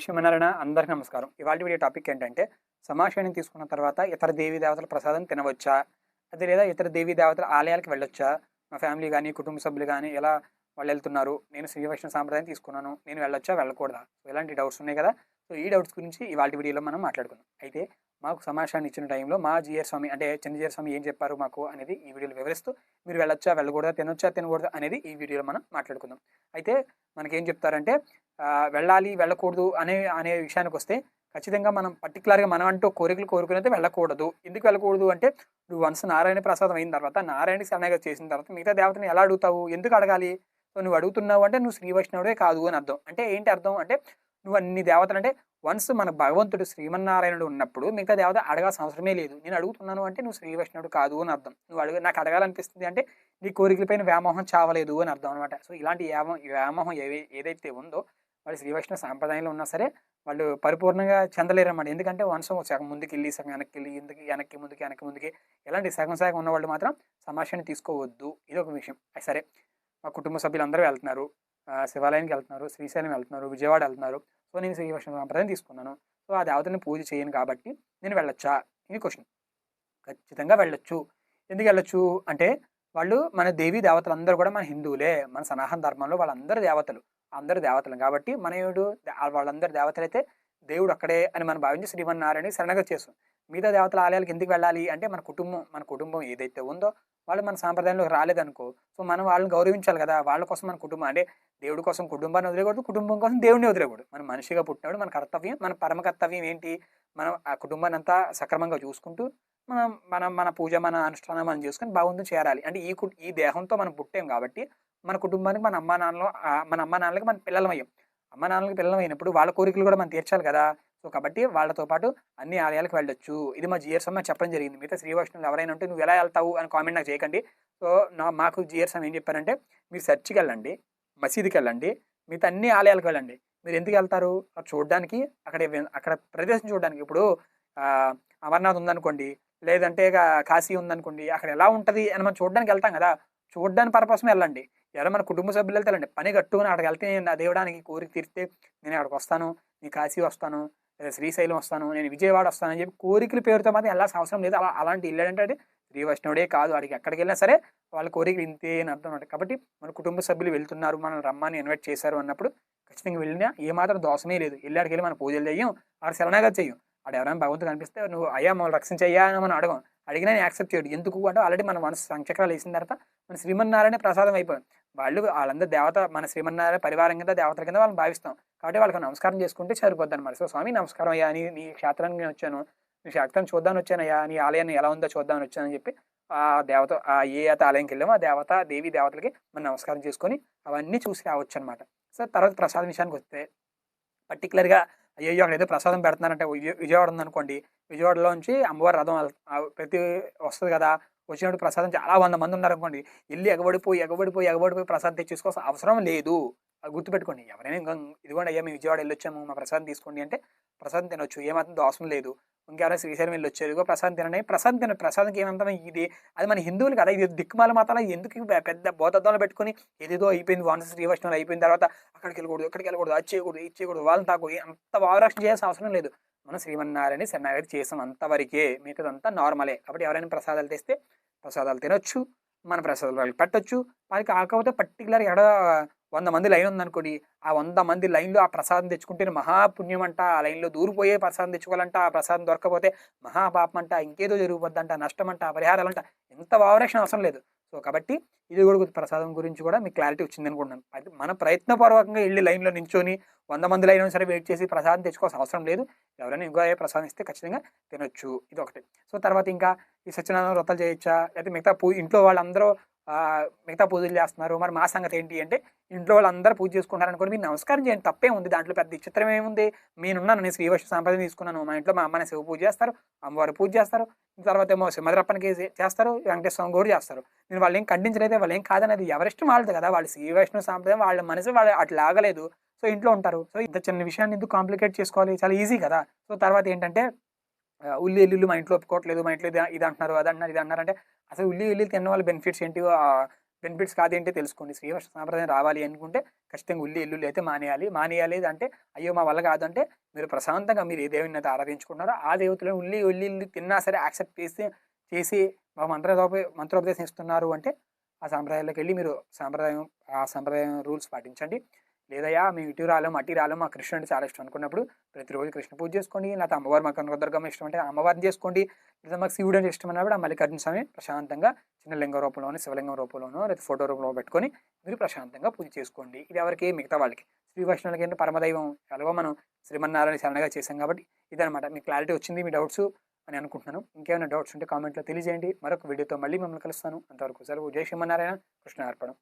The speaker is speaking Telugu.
శ్రీమన్నారాయణ అందరికీ నమస్కారం. ఇవాళ వీడియో టాపిక్ ఏంటంటే సమాషాన్ని తీసుకున్న తర్వాత ఇతర దేవీ దేవతల ప్రసాదం తినవచ్చా? అది లేదా ఇతర దేవీ దేవతల ఆలయాలకు వెళ్ళొచ్చా? మా ఫ్యామిలీ కానీ కుటుంబ సభ్యులు కానీ ఎలా వాళ్ళు వెళ్తున్నారు? నేను శ్రీ వైష్ణవ సాంప్రదాయం తీసుకున్నాను. నేను వెళ్ళొచ్చా? వెళ్ళకూడదా? సో ఇలాంటి డౌట్స్ ఉన్నాయి కదా. సో ఈ డౌట్స్ గురించి ఇవాళ వీడియోలో మనం మాట్లాడుకుందాం. అయితే మాకు సమాచారాన్ని ఇచ్చిన టైంలో మా జీఆర్ స్వామి అంటే చిన్నజిఆర్ స్వామి ఏం చెప్పారు మాకు అనేది ఈ వీడియోలో వివరిస్తూ మీరు వెళ్ళొచ్చా వెళ్ళకూడదా తినొచ్చా తినకూడదా అనేది ఈ వీడియోలో మనం మాట్లాడుకుందాం. అయితే మనకేం చెప్తారంటే వెళ్ళాలి వెళ్ళకూడదు అనే అనే విషయానికి వస్తే ఖచ్చితంగా మనం పర్టికులర్గా మనం అంటూ కోరికలు కోరుకునేది వెళ్ళకూడదు. ఎందుకు వెళ్ళకూడదు అంటే నువ్వు వన్స్ నారాయణ ప్రసాదం అయిన తర్వాత నారాయణ శరణాగతి చేసిన తర్వాత మిగతా దేవతని ఎలా అడుగుతావు? ఎందుకు అడగాలి? సో నువ్వు అడుగుతున్నావు అంటే నువ్వు శ్రీ వైష్ణవుడే కాదు అని అర్థం. అంటే ఏంటి అర్థం? అంటే నువ్వు అన్ని దేవతలు అంటే వన్స్ మన భగవంతుడు శ్రీమన్నారాయణుడు ఉన్నప్పుడు మిగతా దేవత అడగాల్సిన అవసరమే లేదు. నేను అడుగుతున్నాను అంటే నువ్వు శ్రీ వైష్ణవుడు కాదు అని అర్థం. నువ్వు అడుగు నాకు అడగాలనిపిస్తుంది అంటే నీ కోరికలపైన వ్యామోహం చావలేదు అని అర్థం అనమాట సో ఇలాంటి వ్యామోహం ఏ ఏదైతే ఉందో వాళ్ళు శ్రీ వైష్ణవ సాంప్రదాయంలో ఉన్నా సరే వాళ్ళు పరిపూర్ణంగా చెందలేరు అన్నమాట ఎందుకంటే వన్స్ సగం ముందుకు వెళ్ళి సగం వెనక్కి వెళ్ళి ఎందుకు వెనక్కి ముందుకి వెనక్కి ముందుకి ఇలాంటి సగం సగం ఉన్న వాళ్ళు మాత్రం సమాషాన్ని తీసుకోవద్దు. ఇది ఒక విషయం. సరే మా కుటుంబ సభ్యులు అందరూ వెళ్తున్నారు. శివాలయానికి వెళ్తున్నారు శ్రీశైలం వెళ్తున్నారు విజయవాడ వెళ్తున్నారు. సో నేను శ్రీ వైష్ణవ సాంప్రదాయం తీసుకున్నాను. సో ఆ దేవతని పూజ చేయను కాబట్టి నేను వెళ్ళొచ్చా? ఇది క్వశ్చన్. ఖచ్చితంగా వెళ్ళొచ్చు. ఎందుకు వెళ్ళొచ్చు? అంటే వాళ్ళు మన దేవి దేవతలు అందరూ కూడా మన హిందువులే. మన సనాతన ధర్మంలో వాళ్ళందరూ దేవతలు. అందరు దేవతలు. కాబట్టి మన ఏడు వాళ్ళందరు దేవతలు అయితే దేవుడు అక్కడే అని మనం భావించి శ్రీమన్నారాయణ శరణగతి చేస్తాం. మిగతా దేవతల ఆలయాలకు ఎందుకు వెళ్ళాలి అంటే మన కుటుంబం మన కుటుంబం ఏదైతే ఉందో వాళ్ళు మన సాంప్రదాయంలోకి రాలేదనుకో సో మనం వాళ్ళని గౌరవించాలి కదా వాళ్ళ కోసం మన కుటుంబం అంటే దేవుడి కోసం కుటుంబాన్ని వదిలేకూడదు కుటుంబం కోసం దేవుడిని వదిలేకూడదు మన మనిషిగా పుట్టినాడు మన కర్తవ్యం మన పరమ కర్తవ్యం ఏంటి? మనం ఆ కుటుంబాన్ని అంతా సక్రమంగా చూసుకుంటూ మనం మనం మన పూజ మన అనుష్ఠానం మనం చేసుకుని బాగుంది చేరాలి. అంటే ఈ కు- ఈ దేహంతో మనం పుట్టాం కాబట్టి మన కుటుంబానికి మన అమ్మా నాన్నలు మన అమ్మా నాన్నలకి మన పిల్లలమయ్యాం. అమ్మ నాన్నలకి పిల్లలమైనప్పుడు అయినప్పుడు వాళ్ళ కోరికలు కూడా మనం తీర్చాలి కదా. సో కాబట్టి వాళ్ళతో పాటు అన్ని ఆలయాలకు వెళ్ళొచ్చు. ఇది మా జిఆర్ అమ్మ చెప్పడం జరిగింది. మిగతా శ్రీ వైష్ణవులు ఎవరైనా ఉంటే నువ్వు ఎలా వెళ్తావు అని కామెంట్ నాకు చేయకండి. సో నా మాకు జిఎస్ సమ్ ఏం చెప్పారంటే మీరు చర్చికి వెళ్ళండి మసీదుకి వెళ్ళండి మిగతా అన్ని ఆలయాలకు వెళ్ళండి. మీరు ఎందుకు వెళ్తారు? అక్కడ చూడడానికి అక్కడ అక్కడ ప్రదేశం చూడడానికి ఇప్పుడు అమర్నాథ్ ఉందనుకోండి లేదంటే ఇక కాశీ ఉందనుకోండి అక్కడ ఎలా ఉంటుంది అని మనం చూడడానికి వెళ్తాం కదా. చూడడానికి పర్పస్ వెళ్ళండి. ఎలా మన కుటుంబ సభ్యులు వెళ్తారండి పని కట్టుకుని అక్కడికి వెళ్తే నేను నా దేవుడానికి కోరిక తీరితే నేను అక్కడికి వస్తాను నేను కాశీ వస్తాను లేదా శ్రీశైలం వస్తాను నేను విజయవాడ వస్తాను అని చెప్పి కోరికల పేరుతో మాత్రం వెళ్ళాల్సిన అవసరం లేదు. అలా అలాంటి వెళ్ళాడంటే అది శ్రీ వైష్ణవుడే కాదు. వాడికి ఎక్కడికి వెళ్ళినా సరే వాళ్ళ కోరికలు ఇంతే అని అర్థం అనమాట కాబట్టి మన కుటుంబ సభ్యులు వెళ్తున్నారు మనం రమ్మని ఇన్వైట్ చేశారు అన్నప్పుడు ఖచ్చితంగా వెళ్ళినా ఏమాత్రం దోషమే లేదు. వెళ్ళాడికి వెళ్ళి మనం పూజలు చేయం ఆడ శరణాగా చెయ్యం. ఆడ ఎవరైనా భగవంతుడు కనిపిస్తే నువ్వు అయ్యా మమ్మల్ని రక్షించయ్యా అని మనం అడగం. అడిగినా యాక్సెప్ట్ చేయడు. ఎందుకు? అంటే ఆల్రెడీ మన మనసు సంచక్రాలు వేసిన తర్వాత మన శ్రీమన్నారాయణ ప్రసాదం అయిపోయింది. వాళ్ళు వాళ్ళందరూ దేవత మన శ్రీమన్నారాయణ పరివారం కింద దేవతల కింద వాళ్ళని భావిస్తాం. కాబట్టి వాళ్ళకి నమస్కారం చేసుకుంటే సరిపోద్ది అనమాట సో స్వామి నమస్కారం అయ్యా నీ నీ క్షేత్రానికి నేను వచ్చాను. నీ క్షేత్రం చూద్దామని వచ్చానయ్యా నీ ఆలయాన్ని ఎలా ఉందో చూద్దామని వచ్చానని చెప్పి ఆ దేవత ఆ ఏ అయితే ఆలయంకి వెళ్ళామో ఆ దేవత దేవి దేవతలకి మనం నమస్కారం చేసుకొని అవన్నీ చూసి రావచ్చు అనమాట సో తర్వాత ప్రసాదం విషయానికి వస్తే పర్టికులర్గా అయ్యో అక్కడ ఏదో ప్రసాదం పెడుతున్నారంటే విజయ- విజయవాడ ఉందనుకోండి విజయవాడలోంచి అమ్మవారి రథం ప్రతి వస్తుంది కదా వచ్చినప్పుడు ప్రసాదం చాలా వంద మంది ఉన్నారు అనుకోండి వెళ్ళి ఎగబడిపోయి ఎగబడిపోయి ఎగబడిపోయి ప్రసాదం తెచ్చేసుకోవాల్సిన అవసరం లేదు. అది గుర్తుపెట్టుకోండి. ఎవరైనా ఇంకా ఇదిగోండి అయ్యా మేము విజయవాడ వెళ్ళొచ్చాము మా ప్రసాదం తీసుకోండి అంటే ప్రసాదం తినొచ్చు. ఏమాత్రం దోషం లేదు. ఇంకెవరైనా శ్రీశైలం వెళ్ళి వచ్చారు ప్రసాదం తినండి. ప్రసాదం తిన ప్రసాదంకి ఏమంతా ఇది? అది మన హిందువులు కదా ఇది దిక్కుమాల మాత్రం ఎందుకు పెద్ద బోధద్దాలు పెట్టుకొని ఏదేదో అయిపోయింది వాన శ్రీ అయిపోయిన తర్వాత అక్కడికి వెళ్ళకూడదు ఇక్కడికి వెళ్ళకూడదు అది చేయకూడదు ఇది చేయకూడదు వాళ్ళని తాకు అంత భావరక్షణ చేయాల్సిన అవసరం లేదు. మనం శ్రీమన్నారాయణ శరణాగతి చేసాం అంతవరకే మిగతాదంతా నార్మలే. కాబట్టి ఎవరైనా ప్రసాదాలు తెస్తే ప్రసాదాలు తినొచ్చు మన ప్రసాదాలు వాళ్ళకి పెట్టొచ్చు. వాళ్ళకి కాకపోతే పర్టికులర్ ఎక్కడ వంద మంది లైన్ ఉందనుకోండి ఆ వంద మంది లైన్లో ఆ ప్రసాదం తెచ్చుకుంటే మహాపుణ్యం అంట ఆ లైన్లో దూరిపోయే ప్రసాదం తెచ్చుకోవాలంట ఆ ప్రసాదం దొరకకపోతే మహాపాపం అంట ఇంకేదో జరిగిపోద్దంట నష్టం అంట పరిహారాలంట ఎంత భావరక్షణ అవసరం లేదు. సో కాబట్టి ఇది కూడా ప్రసాదం గురించి కూడా మీకు క్లారిటీ వచ్చింది అనుకుంటున్నాను. అది మన ప్రయత్నపూర్వకంగా వెళ్ళి లైన్లో నించొని వంద మంది లైన్ సరే వెయిట్ చేసి ప్రసాదం తెచ్చుకోవాల్సిన అవసరం లేదు. ఎవరైనా ఇంకా ఏ ప్రసాదం ఇస్తే ఖచ్చితంగా తినొచ్చు. ఇది ఒకటి సో తర్వాత ఇంకా ఈ సత్యనారాయణ వ్రతాలు చేయొచ్చా? లేకపోతే మిగతా పూ ఇంట్లో వాళ్ళందరూ మిగతా పూజలు చేస్తున్నారు. మరి మా సంగతి ఏంటి అంటే ఇంట్లో వాళ్ళందరూ పూజ చేసుకుంటారు అనుకోండి మీరు నమస్కారం చేయండి తప్పే ఉంది. దాంట్లో పెద్ద చిత్రం ఏముంది? నేనున్నాను నేను శ్రీవైష్ణవ సాంప్రదాయం తీసుకున్నాను. మా ఇంట్లో మా అమ్మని శివ పూజ చేస్తారు అమ్మవారు పూజ చేస్తారు తర్వాత ఏమో సింహద్రప్పనికి చేస్తారు వెంకటేశ్వర స్వామి కూడా చేస్తారు. నేను వాళ్ళు ఏం ఖండించలేదు వాళ్ళు ఏం కాదనేది ఎవరిష్టం వాళ్ళది కదా. వాళ్ళు శ్రీ వైష్ణవ సాంప్రదాయం వాళ్ళ మనసు వాళ్ళు అట్లా ఆగలేదు. సో ఇంట్లో ఉంటారు. సో ఇంత చిన్న విషయాన్ని ఎందుకు కాంప్లికేట్ చేసుకోవాలి? చాలా ఈజీ కదా. సో తర్వాత ఏంటంటే ఉల్లి ఎల్లుల్లి మా ఇంట్లో ఒప్పుకోవట్లేదు మా ఇంట్లో ఇది అంటున్నారు అది అంటున్నారు ఇది అంటున్నారు అంటే అసలు ఉల్లి ఎల్లుల్లి తిన్న వాళ్ళ బెనిఫిట్స్ ఏంటి ఆ, బెనిఫిట్స్ కాదేంటి తెలుసుకోండి. శ్రీవర్ష సాంప్రదాయం రావాలి అనుకుంటే ఖచ్చితంగా ఉల్లి ఎల్లుల్లి అయితే మానేయాలి. మానేయాలి అంటే అయ్యో మా వల్ల కాదంటే మీరు ప్రశాంతంగా మీరు ఏ దేవుని అయితే ఆరాధించుకున్నారో ఆ దేవతలను ఉల్లి ఉల్లి తిన్నా సరే యాక్సెప్ట్ చేసి చేసి మా మంత్రోప మంత్రోపదేశం ఇస్తున్నారు అంటే ఆ సాంప్రదాయాలకు వెళ్ళి మీరు సాంప్రదాయం ఆ సాంప్రదాయం రూల్స్ పాటించండి. లేదయ్యా మేము ఇటు రాలేం అటు రాలేం మా కృష్ణుడు అంటే చాలా ఇష్టం. అనుకున్నప్పుడు ప్రతిరోజు కృష్ణ పూజ చేసుకోండి లేకపోతే అమ్మవారు మాకు కనకదుర్గమ్మ ఇష్టం అంటే అమ్మవారిని చేసుకోండి లేదా మాకు శివుడు అంటే ఇష్టం అన్నప్పుడు ఆ మల్లికార్జున స్వామి ప్రశాంతంగా చిన్న లింగ రూపంలోనో శివలింగం రూపంలోనో లేదా ఫోటో రూపంలో పెట్టుకొని మీరు ప్రశాంతంగా పూజ చేసుకోండి. ఇది ఎవరికి? మిగతా వాళ్ళకి. శ్రీ వైష్ణవులకి ఏంటి పరమదైవం. ఎలాగో మనం శ్రీమన్నారాయణ శరణగా చేసాం కాబట్టి ఇదనమాట మీకు క్లారిటీ వచ్చింది మీ డౌట్స్ అని అనుకుంటున్నాను. ఇంకేమైనా డౌట్స్ ఉంటే కామెంట్లో తెలియజేయండి. మరొక వీడియోతో మళ్ళీ మిమ్మల్ని కలుస్తాను. అంతవరకు సెలవు జై శ్రీమన్నారాయణ కృష్ణ అర్పణం.